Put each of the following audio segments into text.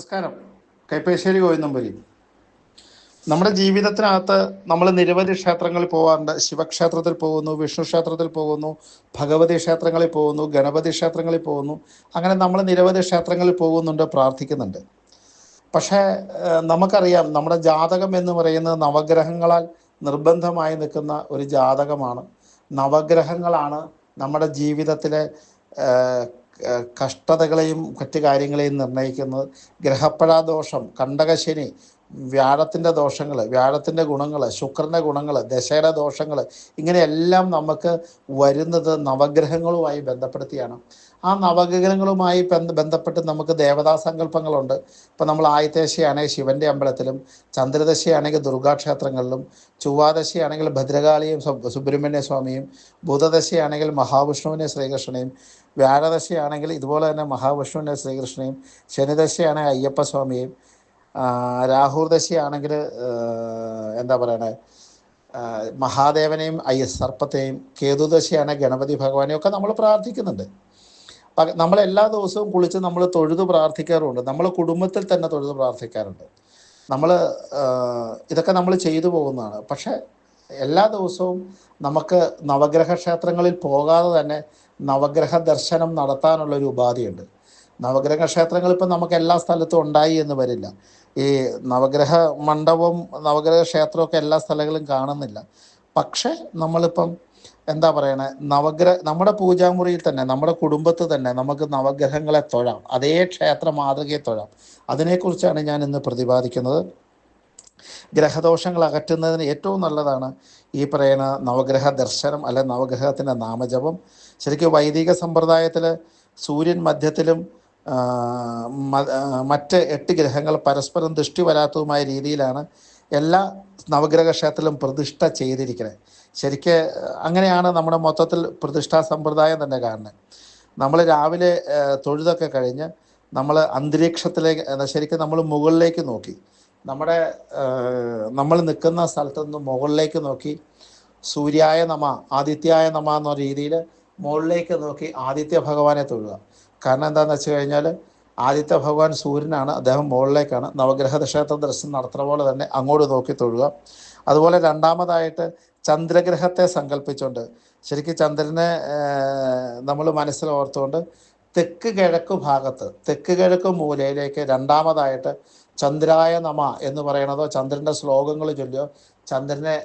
നമസ്കാരം. കൈപ്പേശ്ശേരി ഗോവിന്ദമ്പരി നമ്മുടെ ജീവിതത്തിനകത്ത് നമ്മൾ നിരവധി ക്ഷേത്രങ്ങളിൽ പോകാറുണ്ട് ശിവക്ഷേത്രത്തിൽ പോകുന്നു വിഷ്ണു ക്ഷേത്രത്തിൽ പോകുന്നു ഭഗവതി ക്ഷേത്രങ്ങളിൽ പോകുന്നു ഗണപതി ക്ഷേത്രങ്ങളിൽ പോകുന്നു. അങ്ങനെ നമ്മൾ നിരവധി ക്ഷേത്രങ്ങളിൽ പോകുന്നുണ്ട് പ്രാർത്ഥിക്കുന്നുണ്ട്. പക്ഷേ നമുക്കറിയാം നമ്മുടെ ജാതകം എന്ന് പറയുന്നത് നവഗ്രഹങ്ങളാൽ നിർബന്ധമായി നിൽക്കുന്ന ഒരു ജാതകമാണ്. നവഗ്രഹങ്ങളാണ് നമ്മുടെ ജീവിതത്തിലെ കഷ്ടതകളെയും മറ്റ് കാര്യങ്ങളെയും നിർണയിക്കുന്നത് ഗ്രഹപ്പഴാദോഷം കണ്ടകശനി വ്യാഴത്തിന്റെ ദോഷങ്ങൾ വ്യാഴത്തിന്റെ ഗുണങ്ങൾ ശുക്രന്റെ ഗുണങ്ങൾ ദശയുടെ ദോഷങ്ങൾ ഇങ്ങനെയെല്ലാം നമുക്ക് വരുന്നത് നവഗ്രഹങ്ങളുമായി ബന്ധപ്പെടുത്തിയാണ്. ആ നവഗ്രഹങ്ങളുമായി ബന്ധപ്പെട്ട് നമുക്ക് ദേവതാ സങ്കല്പങ്ങളുണ്ട്. ഇപ്പം നമ്മൾ ആയത്തേശയാണെങ്കിൽ ശിവന്റെ അമ്പലത്തിലും ചന്ദ്രദശയാണെങ്കിൽ ദുർഗാക്ഷേത്രങ്ങളിലും ചൊവ്വാദശയാണെങ്കിൽ ഭദ്രകാളിയും സുബ്രഹ്മണ്യ സ്വാമിയും ബുധദശയാണെങ്കിൽ മഹാവിഷ്ണുവിനെ ശ്രീകൃഷ്ണനെയും വ്യാഴദശയാണെങ്കിൽ ഇതുപോലെ തന്നെ മഹാവിഷ്ണുവിനെ ശ്രീകൃഷ്ണനെയും ശനിദശയാണെങ്കിൽ അയ്യപ്പസ്വാമിയെയും രാഹുർദശയാണെങ്കിൽ എന്താ പറയണേ മഹാദേവനെയും അയ്യ സർപ്പത്തെയും കേതുദശയാണ് ഗണപതി ഭഗവാനെയും ഒക്കെ നമ്മൾ പ്രാർത്ഥിക്കുന്നുണ്ട്. നമ്മൾ എല്ലാ ദിവസവും കുളിച്ച് നമ്മൾ തൊഴുത് പ്രാർത്ഥിക്കാറുണ്ട്. നമ്മൾ കുടുംബത്തിൽ തന്നെ തൊഴുത് പ്രാർത്ഥിക്കാറുണ്ട്. നമ്മൾ ഇതൊക്കെ നമ്മൾ ചെയ്തു പോകുന്നതാണ്. പക്ഷേ എല്ലാ ദിവസവും നമുക്ക് നവഗ്രഹ ക്ഷേത്രങ്ങളിൽ പോകാതെ തന്നെ നവഗ്രഹ ദർശനം നടത്താനുള്ളൊരു ഉപാധിയുണ്ട്. നവഗ്രഹ ക്ഷേത്രങ്ങൾ ഇപ്പം നമുക്ക് എല്ലാ സ്ഥലത്തും ഉണ്ടായി എന്ന് വരില്ല. ഈ നവഗ്രഹ മണ്ഡപവും നവഗ്രഹ ക്ഷേത്രമൊക്കെ എല്ലാ സ്ഥലങ്ങളും കാണുന്നില്ല. പക്ഷേ നമ്മളിപ്പം എന്താ പറയണേ? നവഗ്രഹ നമ്മുടെ പൂജാമുറിയിൽ തന്നെ നമ്മുടെ കുടുംബത്ത് തന്നെ നമുക്ക് നവഗ്രഹങ്ങളെ തൊഴാം. അതേ ക്ഷേത്ര മാതൃകയെ തൊഴാം. അതിനെക്കുറിച്ചാണ് ഞാൻ ഇന്ന് പ്രതിപാദിക്കുന്നത്. ഗ്രഹദോഷങ്ങൾ അകറ്റുന്നതിന് ഏറ്റവും നല്ലതാണ് ഈ പറയുന്ന നവഗ്രഹ ദർശനം അല്ലെ നവഗ്രഹത്തിന്റെ നാമജപം. ശരിക്കും വൈദിക സമ്പ്രദായത്തിൽ സൂര്യൻ മധ്യത്തിലും മറ്റ് എട്ട് ഗ്രഹങ്ങൾ പരസ്പരം ദൃഷ്ടി വരാത്തതുമായ രീതിയിലാണ് എല്ലാ നവഗ്രഹ ക്ഷേത്രത്തിലും പ്രതിഷ്ഠ ചെയ്തിരിക്കുന്നത് ശരിക്ക് അങ്ങനെയാണ് നമ്മുടെ മൊത്തത്തിൽ പ്രതിഷ്ഠാ സമ്പ്രദായം തന്നെ കാണുന്നത്. നമ്മൾ രാവിലെ തൊഴുതൊക്കെ കഴിഞ്ഞ് നമ്മൾ അന്തരീക്ഷത്തിലേക്ക് ശരിക്കും നമ്മൾ മുകളിലേക്ക് നോക്കി. നമ്മുടെ നമ്മൾ നിൽക്കുന്ന സ്ഥലത്തു നിന്ന് മുകളിലേക്ക് നോക്കി. സൂര്യായ നമ ആദിത്യായ നമ എന്ന രീതിയിൽ മുകളിലേക്ക് നോക്കി ആദിത്യ ഭഗവാനെ തൊഴുക. കാരണം എന്താണെന്ന് വെച്ച് കഴിഞ്ഞാൽ ആദിത്യ ഭഗവാൻ സൂര്യനാണ് അദ്ദേഹം മുകളിലേക്കാണ്. നവഗ്രഹ ക്ഷേത്ര ദർശനം നടത്തുന്ന പോലെ തന്നെ അങ്ങോട്ട് നോക്കി തൊഴുക. അതുപോലെ രണ്ടാമതായിട്ട് ചന്ദ്രഗ്രഹത്തെ സങ്കല്പിച്ചുകൊണ്ട് ശരിക്കും ചന്ദ്രനെ നമ്മൾ മനസ്സിൽ ഓർത്തുകൊണ്ട് തെക്ക് കിഴക്ക് ഭാഗത്ത് തെക്ക് കിഴക്ക് മൂലയിലേക്ക് രണ്ടാമതായിട്ട് ചന്ദ്രായ നമ എന്ന് പറയണതോ ചന്ദ്രന്റെ ശ്ലോകങ്ങൾ ചൊല്ലിയോ ചന്ദ്രനെ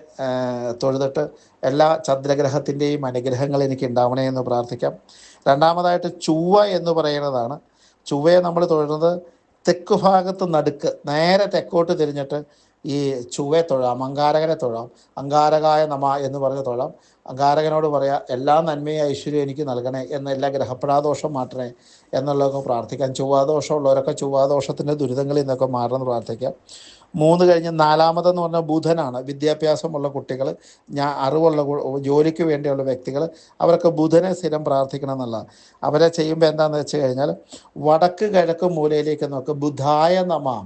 തൊഴുതിട്ട് എല്ലാ ചന്ദ്രഗ്രഹത്തിന്റെയും അനുഗ്രഹങ്ങൾ എനിക്ക് ഉണ്ടാവണേ എന്ന് പ്രാർത്ഥിക്കാം. രണ്ടാമതായിട്ട് ചൊവ്വ എന്ന് പറയുന്നതാണ്. ചൊവ്വയെ നമ്മൾ തൊഴുന്നത് തെക്ക് ഭാഗത്ത് നടുക്ക് നേരെ തെക്കോട്ട് തിരിഞ്ഞിട്ട് ഈ ചുവയെ തൊഴാം അങ്കാരകനെ തൊഴാം. അങ്കാരകായ നമ എന്ന് പറഞ്ഞ് തൊഴാം. അങ്കാരകനോട് പറയാം എല്ലാ നന്മയും ഐശ്വര്യം എനിക്ക് നൽകണേ എന്ന എല്ലാ ഗ്രഹപ്പെടാദോഷം മാറ്റണേ എന്നുള്ളതൊക്കെ പ്രാർത്ഥിക്കാം. ചൊവ്വാദോഷം ഉള്ളവരൊക്കെ ചൊവ്വാദോഷത്തിന്റെ ദുരിതങ്ങളിൽ നിന്നൊക്കെ മാറണമെന്ന് പ്രാർത്ഥിക്കാം. മൂന്ന് കഴിഞ്ഞ് നാലാമതെന്ന് പറഞ്ഞാൽ ബുധനാണ്. വിദ്യാഭ്യാസമുള്ള കുട്ടികൾ ഞാൻ അറിവുള്ള ജോലിക്ക് വേണ്ടിയുള്ള വ്യക്തികൾ അവരൊക്കെ ബുധനെ സ്ഥിരം പ്രാർത്ഥിക്കണം എന്നുള്ള അവരെ ചെയ്യുമ്പോൾ എന്താണെന്ന് വെച്ച് കഴിഞ്ഞാൽ വടക്ക് കിഴക്ക് മൂലയിലേക്ക് നോക്ക് ബുധായ നമാം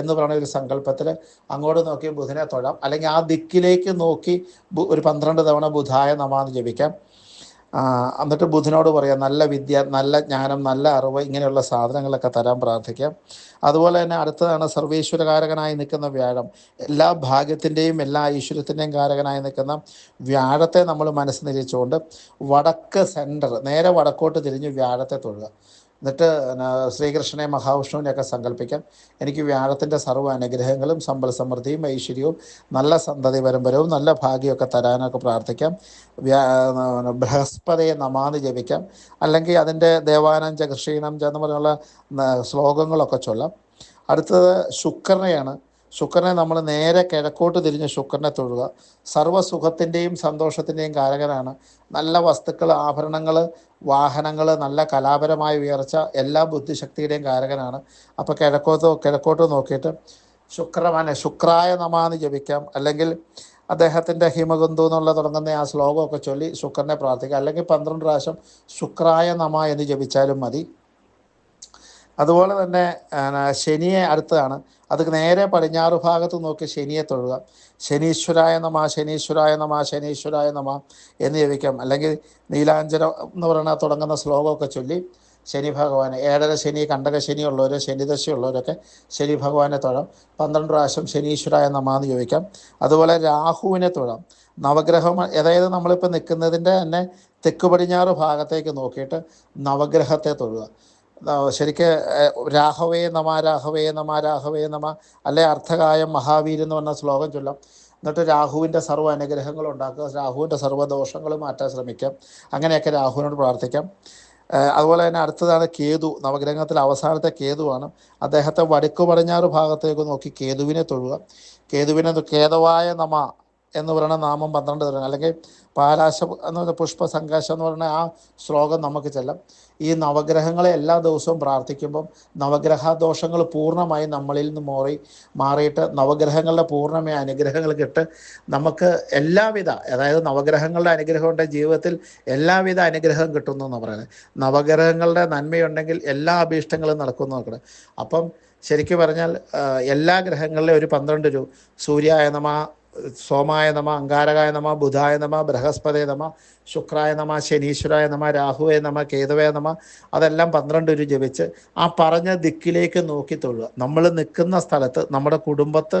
എന്ന് പറയുന്ന ഒരു സങ്കല്പത്തിൽ അങ്ങോട്ട് നോക്കി ബുധനെ തൊഴാം. അല്ലെങ്കിൽ ആ ദിക്കിലേക്ക് നോക്കി ഒരു പന്ത്രണ്ട് തവണ ബുധായ നമാന്ന് ജപിക്കാം. എന്നിട്ട് ബുധനോട് പറയാം നല്ല വിദ്യ നല്ല ജ്ഞാനം നല്ല അറിവ് ഇങ്ങനെയുള്ള സാധനങ്ങളൊക്കെ തരാൻ പ്രാർത്ഥിക്കാം. അതുപോലെ തന്നെ അടുത്തതാണ് സർവേശ്വരകാരകനായി നിൽക്കുന്ന വ്യാഴം. എല്ലാ ഭാഗ്യത്തിന്റെയും എല്ലാ ഐശ്വര്യത്തിന്റെയും കാരകനായി നിൽക്കുന്ന വ്യാഴത്തെ നമ്മൾ മനസ്സ് നിരീച്ചുകൊണ്ട് വടക്ക് സെന്റർ നേരെ വടക്കോട്ട് തിരിഞ്ഞ് വ്യാഴത്തെ തൊഴുക. എന്നിട്ട് ശ്രീകൃഷ്ണനെ മഹാവിഷ്ണുവിനെയൊക്കെ സങ്കല്പിക്കാം. എനിക്ക് വ്യാഴത്തിന്റെ സർവ അനുഗ്രഹങ്ങളും സമ്പൽ സമൃദ്ധിയും ഐശ്വര്യവും നല്ല സന്തതി പരമ്പരവും നല്ല ഭാഗ്യമൊക്കെ തരാനൊക്കെ പ്രാർത്ഥിക്കാം. വ്യാ ബൃഹസ്പതിയെ നമാന്ന് ജപിക്കാം. അല്ലെങ്കിൽ അതിന്റെ ദേവാനം കൃഷീണം എന്ന് പറഞ്ഞുള്ള ശ്ലോകങ്ങളൊക്കെ ചൊല്ലാം. അടുത്തത് ശുക്രനെയാണ്. ശുക്രനെ നമ്മൾ നേരെ കിഴക്കോട്ട് തിരിഞ്ഞ് ശുക്രനെ തൊഴുക. സർവസുഖത്തിന്റെയും സന്തോഷത്തിന്റെയും കാരകനാണ്. നല്ല വസ്തുക്കൾ ആഭരണങ്ങൾ വാഹനങ്ങൾ നല്ല കലാപരമായ ഉയർച്ച എല്ലാ ബുദ്ധിശക്തിയുടെയും കാരകനാണ്. അപ്പോൾ കിഴക്കോട്ട് കിഴക്കോട്ട് നോക്കിയിട്ട് ശുക്രമാനെ ശുക്രായ നമാന്ന് ജപിക്കാം. അല്ലെങ്കിൽ അദ്ദേഹത്തിന്റെ ഹിമഗന്ധു എന്നുള്ള തുടങ്ങുന്ന ആ ശ്ലോകമൊക്കെ ചൊല്ലി ശുക്രനെ പ്രാർത്ഥിക്കാം. അല്ലെങ്കിൽ പന്ത്രണ്ട് പ്രാവശ്യം ശുക്രായ നമ എന്ന് ജപിച്ചാലും മതി. അതുപോലെ തന്നെ ശനിയെ അടുത്തതാണ്. അത് നേരെ പടിഞ്ഞാറ് ഭാഗത്ത് നോക്കി ശനിയെ തൊഴുക. ശനീശ്വരായ നമ ശനീശ്വരായ നമ ശനീശ്വരായ നമ എന്ന് അല്ലെങ്കിൽ നീലാഞ്ചനം എന്ന് പറയുന്ന തുടങ്ങുന്ന ശ്ലോകമൊക്കെ ചൊല്ലി ശനി ഭഗവാനെ ഏഴര ശനി കണ്ടക ശനി ഉള്ളവർ ശനിദശ ഉള്ളവരൊക്കെ ശനി ഭഗവാനെ തൊഴാം. പന്ത്രണ്ട് പ്രാവശ്യം ശനീശ്വരായ നമ എന്ന് ചോദിക്കാം അതുപോലെ രാഹുവിനെ തൊഴാം. നവഗ്രഹം അതായത് നമ്മളിപ്പോൾ നിൽക്കുന്നതിന്റെ തന്നെ തെക്ക് പടിഞ്ഞാറ് ഭാഗത്തേക്ക് നോക്കിയിട്ട് നവഗ്രഹത്തെ തൊഴുക. ശരിക്ക് രാഘവേ നമ രാഘവേ നമ രാഘവേ നമ അല്ലെ അർത്ഥകായം മഹാവീർ എന്ന് പറഞ്ഞ ശ്ലോകം ചൊല്ലാം. എന്നിട്ട് രാഹുവിന്റെ സർവ അനുഗ്രഹങ്ങൾ ഉണ്ടാക്കുക രാഹുവിന്റെ സർവദോഷങ്ങൾ മാറ്റാൻ ശ്രമിക്കാം. അങ്ങനെയൊക്കെ രാഹുവിനോട് പ്രാർത്ഥിക്കാം. അതുപോലെ തന്നെ അടുത്തതാണ് കേതു. നവഗ്രഹത്തിൽ അവസാനത്തെ കേതുവാണ്. അദ്ദേഹത്തെ വടക്കു പടിഞ്ഞാറ് ഭാഗത്തേക്ക് നോക്കി കേതുവിനെ തൊഴുക. കേതുവിനെ കേതവായ നമ എന്ന് പറയുന്ന നാമം പന്ത്രണ്ട് തരണം അല്ലെങ്കിൽ പാലാശ എന്ന് പറയുന്ന പുഷ്പ സംഘാശം എന്ന് പറയുന്ന ആ ശ്ലോകം നമുക്ക് ചെല്ലാം. ഈ നവഗ്രഹങ്ങളെ എല്ലാ ദിവസവും പ്രാർത്ഥിക്കുമ്പം നവഗ്രഹ ദോഷങ്ങൾ പൂർണമായി നമ്മളിൽ നിന്ന് മോറി മാറിയിട്ട് നവഗ്രഹങ്ങളുടെ പൂർണമായ അനുഗ്രഹങ്ങൾ കിട്ട് നമുക്ക് എല്ലാവിധ അതായത് നവഗ്രഹങ്ങളുടെ അനുഗ്രഹം ഉണ്ടെങ്കിൽ ജീവിതത്തിൽ എല്ലാവിധ അനുഗ്രഹം കിട്ടുന്നു എന്ന് പറയുന്നത്. നവഗ്രഹങ്ങളുടെ നന്മയുണ്ടെങ്കിൽ എല്ലാ അഭീഷ്ടങ്ങളും നടക്കുന്നു നോക്കണം അപ്പം ശരിക്കും പറഞ്ഞാൽ എല്ലാ ഗ്രഹങ്ങളിലെ ഒരു പന്ത്രണ്ട് രൂപ സൂര്യായ നമ സോമായ നമ അങ്കാരകായ നമ ബുധായ നമ ബൃഹസ്പതേ നമ ശുക്രായ നമ ശനീശ്വരായ നമ രാഹുവേ നമ കേതുവേ നമ അതെല്ലാം പന്ത്രണ്ട് ഒരു ജപിച്ച് ആ പറഞ്ഞ ദിക്കിലേക്ക് നോക്കി തൊഴുക. നമ്മൾ നിൽക്കുന്ന സ്ഥലത്ത് നമ്മുടെ കുടുംബത്ത്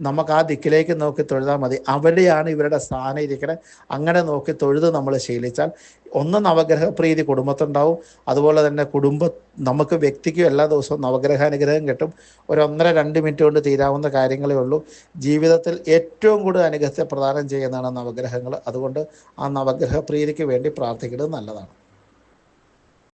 നമുക്ക് ആ ദിക്കിലേക്ക് നോക്കി തൊഴുതാൽ മതി. അവിടെയാണ് ഇവരുടെ സ്ഥാനം ഇരിക്കണത് അങ്ങനെ നോക്കി തൊഴുത് നമ്മൾ ശീലിച്ചാൽ ഒന്ന് നവഗ്രഹ പ്രീതി കുടുംബത്തുണ്ടാവും. അതുപോലെ തന്നെ കുടുംബ നമുക്ക് വ്യക്തിക്കും എല്ലാ ദിവസവും നവഗ്രഹ അനുഗ്രഹം കിട്ടും. ഒരു ഒന്നര രണ്ട് മിനിറ്റ് കൊണ്ട് തീരാവുന്ന കാര്യങ്ങളേ ഉള്ളൂ. ജീവിതത്തിൽ ഏറ്റവും കൂടുതൽ അനുഗ്രഹത്തെ പ്രദാനം ചെയ്യുന്നതാണ് നവഗ്രഹങ്ങൾ. അതുകൊണ്ട് ആ നവഗ്രഹ പ്രീതിക്ക് വേണ്ടി പ്രാർത്ഥിക്കുന്നത് നല്ലതാണ്.